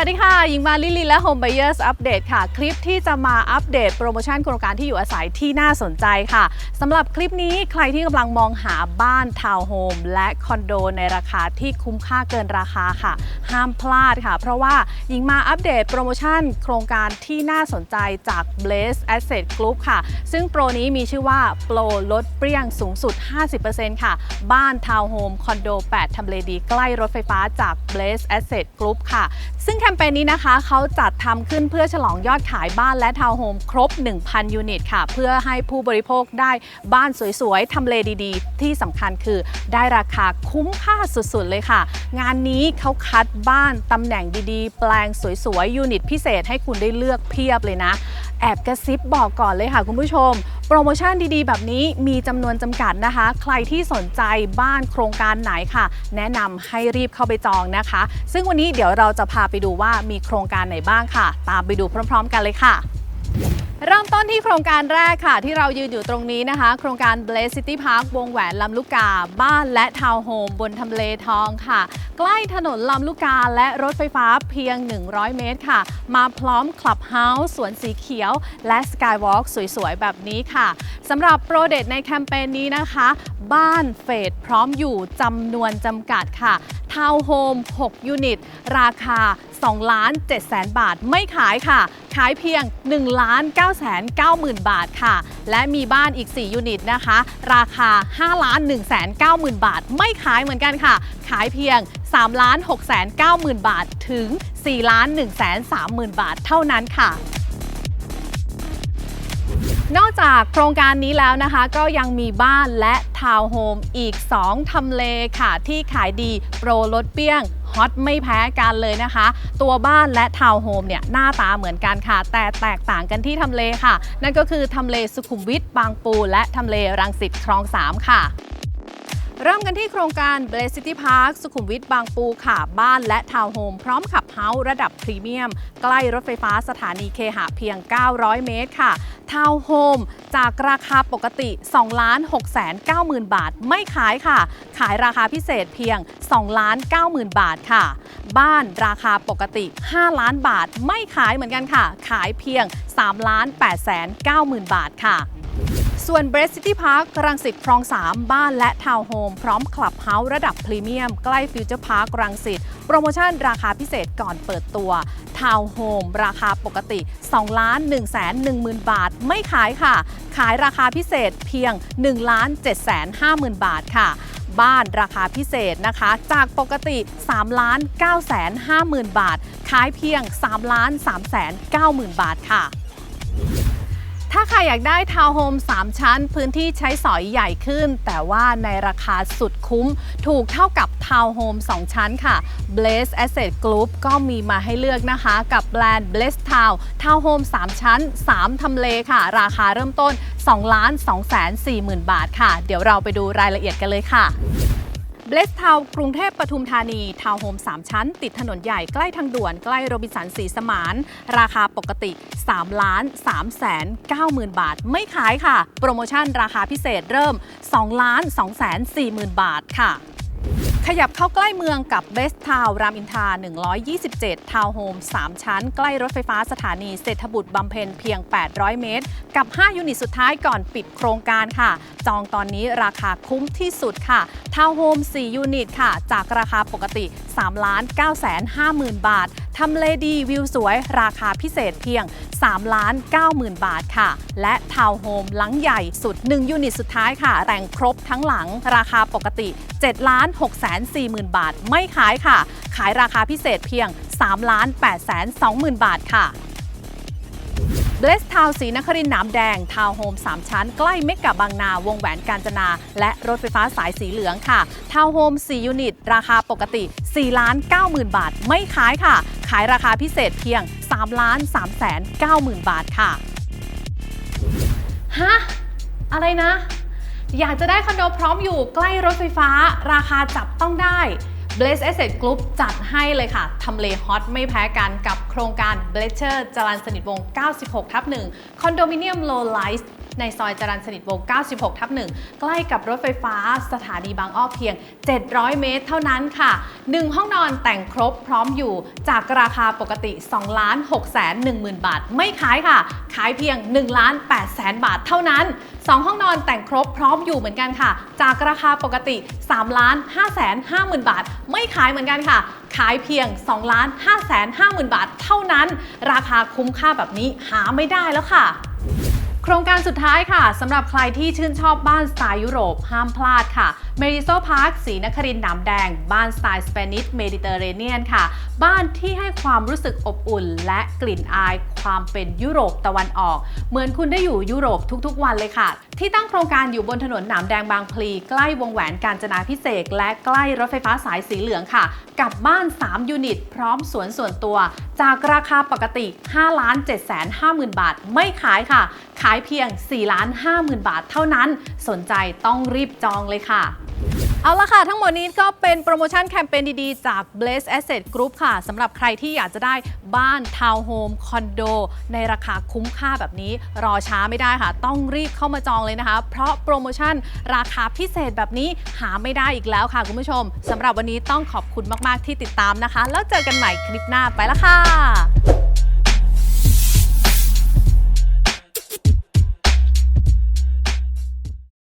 วัสดีค่ะหญิงมาลิลีและ Home Buyers Update ค่ะ คลิปที่จะมาอัปเดตโปรโมชั่นโครงการที่อยู่อาศัยที่น่าสนใจค่ะสำหรับคลิปนี้ใครที่กำลังมองหาบ้านทาวน์โฮมและคอนโดในราคาที่คุ้มค่าเกินราคาค่ะ ห้ามพลาดค่ะ เพราะว่าหญิงมาอัปเดตโปรโมชั่นโครงการที่น่าสนใจจาก Blaze Asset Group ค่ะ ซึ่งโปรนี้มีชื่อว่าโปรลดเปรี้ยงสูงสุด 50%ค่ะ บ้านทาวน์โฮมคอนโด 8ทำเลดีใกล้รถไฟฟ้าจาก Blaze Asset Group ค่ะ ซึ่งคมเปญนี้นะคะ เขาจัดทำขึ้นเพื่อฉลองยอดขายบ้านและทาวน์โฮมครบ 1,000 ยูนิตค่ะ เพื่อให้ผู้บริโภคได้บ้านสวยๆ ทำเลดีๆ ที่สำคัญคือได้ราคาคุ้มค่าสุดๆ เลยค่ะ งานนี้เขาคัดบ้านตำแหน่งดีๆ แปลงสวยๆ ยูนิตพิเศษให้คุณได้เลือกเพียบเลยนะ แอบกระซิบบอกก่อนเลยค่ะคุณผู้ชม โปรโมชั่นดีๆ แบบนี้มีจำนวนจำกัดนะคะ ใครที่สนใจบ้านโครงการไหนค่ะ แนะนำให้รีบเข้าไปจองนะคะ ซึ่งวันนี้เดี๋ยวเราจะพาไปดูว่ามีโครงการไหนบ้างค่ะ ตามไปดูพร้อม ๆ กันเลยค่ะ เริ่มต้นที่โครงการแรกค่ะ ที่เรายืนอยู่ตรงนี้นะคะ โครงการ Blaze City Park วงแหวนลำลูกกา บ้านและทาวน์โฮมบนทำเลทองค่ะ ใกล้ถนนลำลูกกาและรถไฟฟ้าเพียง 100 เมตรค่ะ มาพร้อมคลับเฮาส์สวนสีเขียว และสกายวอล์กสวยๆ แบบนี้ค่ะสำหรับโปรเดตในแคมเปญนี้นะคะ บ้านเฟดพร้อมอยู่จำนวนจำกัดค่ะ ทาวน์โฮม 6 ยูนิต ราคา 2 ล้าน7แสนบาทไม่ขายค่ะ ขายเพียง 1 ล้าน9แสน9หมื่นบาทค่ะ และมีบ้านอีก 4 ยูนิตนะคะ ราคา 5 ล้าน1แสน9หมื่นบาท ไม่ขายเหมือนกันค่ะ ขายเพียง 3 ล้าน6แสน9หมื่นบาท ถึง 4 ล้าน1แสน3หมื่นบาทเท่านั้นค่ะ นอกจากโครงการนี้แล้วนะคะ ก็ยังมีบ้านและทาวน์โฮมอีก 2 ทำเลค่ะ ที่ขายดีโปรลดเปี้ยงฮอตไม่แพ้กันเลยนะคะ ตัวบ้านและทาวน์โฮมเนี่ยหน้าตาเหมือนกันค่ะ แต่แตกต่างกันที่ทำเลค่ะ นั่นก็คือทำเลสุขุมวิทบางปู และทำเลรังสิตคลอง 3 ค่ะ เริ่มกันที่โครงการ Blaze City Park สุขุมวิทบางปูค่ะบ้านและทาวน์โฮมพร้อมขับเฮาส์ระดับพรีเมียม ใกล้รถไฟฟ้าสถานีเคหะเพียง 900 เมตรค่ะ ทาวน์โฮมจากราคาปกติ2ล้าน6แสน9หมื่นบาท ไม่ขายค่ะ ขายราคาพิเศษเพียง2ล้าน9หมื่นบาทค่ะ บ้านราคาปกติ 5 ล้านบาท ไม่ขายเหมือนกันค่ะ ขายเพียง3ล้าน8แสน9หมื่นบาทค่ะ ส่วน b r e s t City Park รังสิตคลอง 3 บ้านและทาวน์โฮมพร้อมคลับเฮาส์ระดับพรีเมียม ใกล้ฟิวเจอร์พาร์ครังสิตโปรโมชั่นราคาพิเศษก่อนเปิดตัว ทาวน์โฮมราคาปกติ 2 ล้าน1 1 0 0 0 0บาท ไม่ขายค่ะ ขายราคาพิเศษเพียง 1 ล้าน7 5 0 0 0 0 บาทค่ะบ้านราคาพิเศษนะคะ จากปกติ3ล้าน9 5 0 0 0 0 บาท ขายเพียง3ล้าน3 9 0 0 0 0 บาทค่ะ ถ้าใครอยากได้ทาวน์โฮม 3 ชั้น พื้นที่ใช้สอยใหญ่ขึ้น แต่ว่าในราคาสุดคุ้ม ถูกเท่ากับทาวน์โฮม 2 ชั้นค่ะ Blaze Asset Group ก็มีมาให้เลือกนะคะ กับแบรนด์ Blaze Town ทาวน์โฮม 3 ชั้น 3 ทำเลค่ะ ราคาเริ่มต้น2ล้าน2แสน4หมื่นบาทค่ะ เดี๋ยวเราไปดูรายละเอียดกันเลยค่ะ เบลสทาวกรุงเทพปทุมธานีทาวน์โฮม 3 ชั้น ติดถนนใหญ่ใกล้ทางด่วนใกล้โรบินสันสีสมาน ราคาปกติ3ล้าน3แสน9หมื่นบาท ไม่ขายค่ะ โปรโมชั่นราคาพิเศษเริ่ม2ล้าน2แสน4หมื่นบาทค่ะ ขยับเข้าใกล้เมืองกับเบสทาวรามอินทรา127 ทาวน์โฮม 3 ชั้น ใกล้รถไฟฟ้าสถานีเศรษฐบุตรบำเพ็ญเพียง 800 เมตร กับ 5 ยูนิตสุดท้ายก่อนปิดโครงการค่ะ จองตอนนี้ราคาคุ้มที่สุดค่ะ ทาวน์โฮม 4 ยูนิตค่ะ จากราคาปกติ3ล้าน9 5 0 0 0 0 บาท ทำเลดีวิวสวย ราคาพิเศษเพียง 3 ล้าน 9 0,000 บาทค่ะ และทาวน์โฮมหลังใหญ่สุด 1 ยูนิตสุดท้ายค่ะ แต่งครบทั้งหลังราคาปกติ 7 ล้าน6แสน4หมื่นบาท ไม่ขายค่ะ ขายราคาพิเศษเพียง 3 ล้าน8แสน2หมื่นบาทค่ะ เบลสทาวสีนครินหนามแดง ทาวน์โฮม 3 ชั้น ใกล้เมกะบางนาวงแหวนกาญจนา และรถไฟฟ้าสายสีเหลืองค่ะ ทาวน์โฮม 4 ยูนิต ราคาปกติ4ล้าน9หมื่นบาท ไม่ขายค่ะ ขายราคาพิเศษเพียง3ล้าน3แสน9หมื่นบาทค่ะ ฮะ อะไรนะ อยากจะได้คอนโดพร้อมอยู่ใกล้รถไฟฟ้า ราคาจับต้องได้ Blaze Asset Group จัดให้เลยค่ะ ทำเลฮอตไม่แพ้กันกับโครงการ b l e a c h e r จรันสนิทวง 96 ทับ1คอนโดมิเนียม Low Rise ในซอยจรัญสนิทวง 96 ทับ 1 ใกล้กับรถไฟฟ้าสถานีบางอ้อเพียง 700 เมตรเท่านั้นค่ะ 1 ห้องนอนแต่งครบพร้อมอยู่จากราคาปกติ 2 ล้าน6แสน1หมื่นบาท ไม่ขายค่ะ ขายเพียง 1 ล้าน8แสนบาทเท่านั้น 2 ห้องนอนแต่งครบพร้อมอยู่เหมือนกันค่ะ จากราคาปกติ 3 ล้าน5แสน5หมื่นบาท ไม่ขายเหมือนกันค่ะ ขายเพียง 2 ล้าน5แสน5หมื่นบาทเท่านั้น ราคาคุ้มค่าแบบนี้หาไม่ได้แล้วค่ะ ครงการสุดท้ายค่ะสำหรับใครที่ชื่นชอบบ้านสไตล์ยุโรปห้ามพลาดค่ะเมริโซพาร์คสีนครินหนามแดง บ้านสไตล์สเปนิชเมดิเตอร์เรเนียนค่ะ บ้านที่ให้ความรู้สึกอบอุ่น และกลิ่นอายความเป็นยุโรปตะวันออก เหมือนคุณได้อยู่ยุโรปทุกๆวันเลยค่ะ ที่ตั้งโครงการอยู่บนถนนหนามแดงบางพลี ใกล้วงแหวนกาญจนาพิเศษและใกล้รถไฟฟ้าสายสีเหลืองค่ะ กับบ้าน 3 ยูนิต พร้อมสวนส่วนตัว จากราคาปกติ5ล้าน7 5 0 0 0 0 บาท ไม่ขายค่ะ ขายเพียง 4 ล้าน 5 0,000 บาทเท่านั้น สนใจต้องรีบจองเลยค่ะ เอาละค่ะ ทั้งหมดนี้ก็เป็นโปรโมชั่นแคมเปญดีๆ จาก Blaze Asset Group ค่ะสำหรับใครที่อยากจะได้บ้านทาวน์โฮมคอนโด ในราคาคุ้มค่าแบบนี้ รอช้าไม่ได้ค่ะ ต้องรีบเข้ามาจองเลยนะคะ เพราะโปรโมชั่นราคาพิเศษแบบนี้หาไม่ได้อีกแล้วค่ะคุณผู้ชมสำหรับวันนี้ต้องขอบคุณมากๆที่ติดตามนะคะ แล้วเจอกันใหม่คลิปหน้าไปละค่ะ